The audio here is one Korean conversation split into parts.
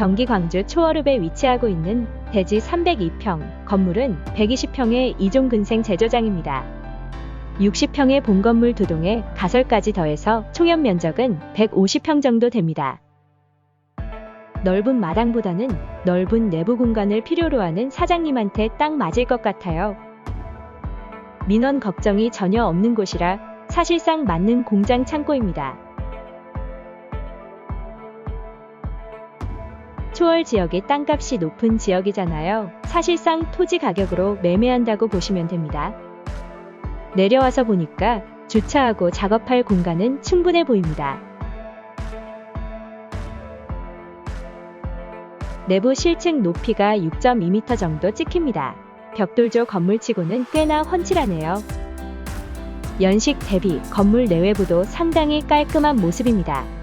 경기 광주 초월읍에 위치하고 있는 대지 302평, 건물은 120평의 이종근생 제조장입니다. 60평의 본건물 두 동에 가설까지 더해서 총연 면적은 150평 정도 됩니다. 넓은 마당보다는 넓은 내부 공간을 필요로 하는 사장님한테 딱 맞을 것 같아요. 민원 걱정이 전혀 없는 곳이라 사실상 맞는 공장 창고입니다. 초월 지역이 땅값이 높은 지역이잖아요. 사실상 토지 가격으로 매매한다고 보시면 됩니다. 내려와서 보니까 주차하고 작업할 공간은 충분해 보입니다. 내부 실층 높이가 6.2m 정도 찍힙니다. 벽돌조 건물치고는 꽤나 훤칠하네요. 연식 대비 건물 내외부도 상당히 깔끔한 모습입니다.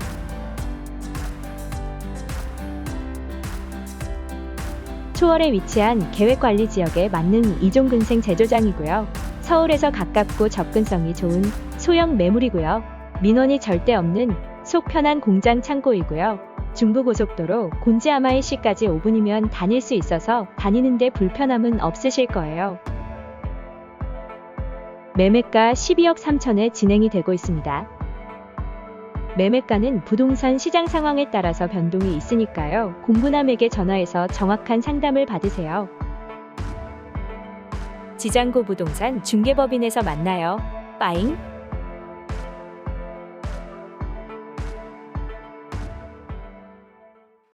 초월에 위치한 계획관리 지역에 맞는 이종근생 제조장이고요. 서울에서 가깝고 접근성이 좋은 소형 매물이고요. 민원이 절대 없는 속 편한 공장 창고이고요. 중부고속도로 곤지아마이시까지 5분이면 다닐 수 있어서 다니는데 불편함은 없으실 거예요. 매매가 12억 3천에 진행이 되고 있습니다. 매매가는 부동산 시장 상황에 따라서 변동이 있으니까요. 공부남에게 전화해서 정확한 상담을 받으세요. 지장고 부동산 중개법인에서 만나요. 빠잉